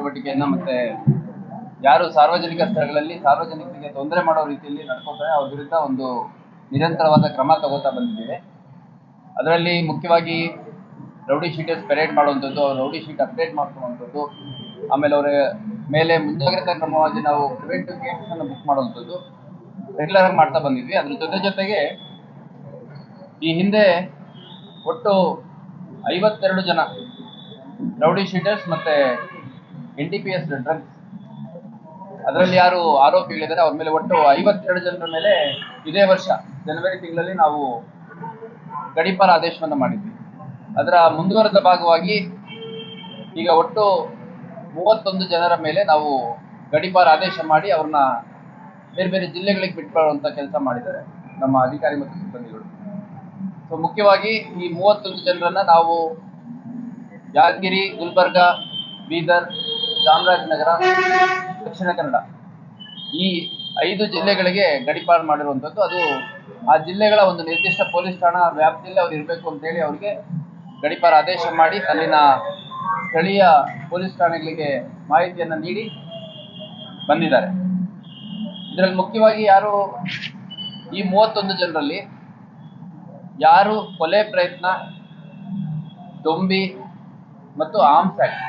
ಚಟುವಟಿಕೆಯನ್ನ ಮತ್ತೆ ಯಾರು ಸಾರ್ವಜನಿಕ ಸ್ಥಳಗಳಲ್ಲಿ ಸಾರ್ವಜನಿಕರಿಗೆ ತೊಂದರೆ ಮಾಡೋ ರೀತಿಯಲ್ಲಿ ನಡ್ಕೋತಾರೆ ಅವ್ರ ವಿರುದ್ಧ ಒಂದು ನಿರಂತರವಾದ ಕ್ರಮ ತಗೋತಾ ಬಂದಿದ್ದೇವೆ. ಅದರಲ್ಲಿ ಮುಖ್ಯವಾಗಿ ರೌಡಿ ಶೀಟರ್ಸ್ ಪೆರೇಡ್ ಮಾಡುವಂಥದ್ದು, ಅವ್ರ ರೌಡಿ ಶೀಟ್ ಅಪ್ಡೇಟ್ ಮಾಡ್ಕೊಳ್ಳುವಂಥದ್ದು, ಆಮೇಲೆ ಅವರ ಮೇಲೆ ಮುಂಜಾಗ್ರತಾ ಕ್ರಮವಾಗಿ ನಾವು ಪ್ರಿವೆಂಟಿವ್ ಅನ್ನು ಬುಕ್ ಮಾಡುವಂಥದ್ದು ರೆಗ್ಯುಲರ್ ಆಗಿ ಮಾಡ್ತಾ ಬಂದಿದ್ವಿ. ಅದ್ರ ಜೊತೆ ಜೊತೆಗೆ ಈ ಹಿಂದೆ ಒಟ್ಟು ಐವತ್ತೆರಡು ಜನ ರೌಡಿ ಶೀಟರ್ಸ್ ಮತ್ತೆ N D P S drugs ಅದರಲ್ಲಿ ಯಾರು ಆರೋಪಿಗಳಿದ್ದಾರೆ, ಅವ್ರ ಮೇಲೆ ಒಟ್ಟು ಐವತ್ತೆರಡು ಜನರ ಮೇಲೆ ಇದೇ ವರ್ಷ, ಜನವರಿ ತಿಂಗಳಲ್ಲಿ ನಾವು ಗಡೀಪಾರ ಆದೇಶವನ್ನು ಮಾಡಿದ್ವಿ. ಅದರ ಮುಂದುವರೆದ ಭಾಗವಾಗಿ ಈಗ ಒಟ್ಟು ಮೂವತ್ತೊಂದು ಜನರ ಮೇಲೆ ನಾವು ಗಡೀಪಾರ ಆದೇಶ ಮಾಡಿ ಅವ್ರನ್ನ ಬೇರೆ ಬೇರೆ ಜಿಲ್ಲೆಗಳಿಗೆ ಬಿಟ್ಕೊಳ್ಳುವಂತ ಕೆಲಸ ಮಾಡಿದ್ದಾರೆ ನಮ್ಮ ಅಧಿಕಾರಿ ಮತ್ತು ಸಿಬ್ಬಂದಿಗಳು. ಸೊ ಮುಖ್ಯವಾಗಿ ಈ ಮೂವತ್ತೊಂದು ಜನರನ್ನ ನಾವು ಯಾದಗಿರಿ, ಗುಲ್ಬರ್ಗ, ಬೀದರ್ ಚಾಮರಾಜನಗರ, ದಕ್ಷಿಣ ಕನ್ನಡ. ಈ ಐದು ಜಿಲ್ಲೆಗಳಿಗೆ ಗಡಿಪಾರು ಮಾಡಿರುವಂಥದ್ದು. ಅದು ಆ ಜಿಲ್ಲೆಗಳ ಒಂದು ನಿರ್ದಿಷ್ಟ ಪೊಲೀಸ್ ಠಾಣಾ ವ್ಯಾಪ್ತಿಯಲ್ಲಿ ಅವ್ರು ಇರಬೇಕು ಅಂತೇಳಿ ಅವರಿಗೆ ಗಡಿಪಾರ ಆದೇಶ ಮಾಡಿ ಅಲ್ಲಿನ ಸ್ಥಳೀಯ ಪೊಲೀಸ್ ಠಾಣೆಗಳಿಗೆ ಮಾಹಿತಿಯನ್ನು ನೀಡಿ ಬಂದಿದ್ದಾರೆ. ಇದರಲ್ಲಿ ಮುಖ್ಯವಾಗಿ ಯಾರು ಈ ಮೂವತ್ತೊಂದು ಜನರಲ್ಲಿ ಯಾರು ಕೊಲೆ ಪ್ರಯತ್ನ, ದೊಂಬಿ ಮತ್ತು ಆಮ್ ಆಕ್ಟ್